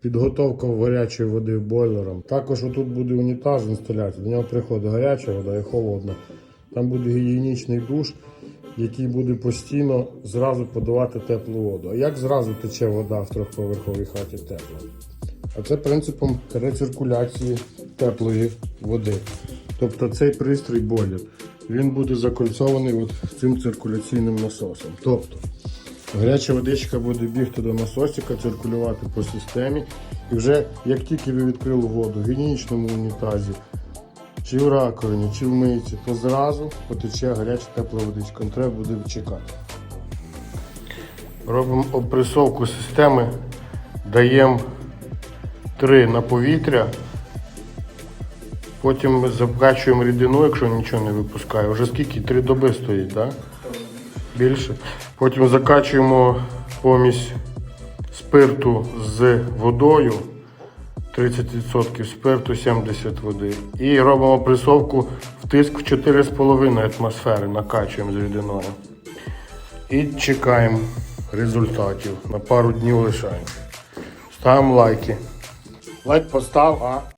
підготовка гарячої води бойлером. Також отут буде унітаз інсталяція. До нього приходить гаряча вода і холодна. Там буде гігієнічний душ, який буде постійно зразу подавати теплу воду. А як зразу тече вода в трьохповерховій хаті тепла? А це принципом рециркуляції теплої води. Тобто цей пристрій бойлер, він буде закольцований от цим циркуляційним насосом. Тобто гаряча водичка буде бігти до насосика, циркулювати по системі. І вже як тільки ви відкрили воду в гігієнічному унітазі, чи в раковині, чи в мийці, то зразу потече гаряча тепла водичка. Не треба буде чекати. Робимо опресовку системи, даємо 3 на повітря. Потім ми закачуємо рідину, якщо нічого не випускає. Вже скільки? Три доби стоїть, так? Більше. Потім закачуємо помість спирту з водою. 30% спирту, 70 води. І робимо присовку в тиск в 4,5 атмосфери, накачуємо з рідиною. І чекаємо результатів. На пару днів лишаємо. Ставимо лайки. Лайк постав, а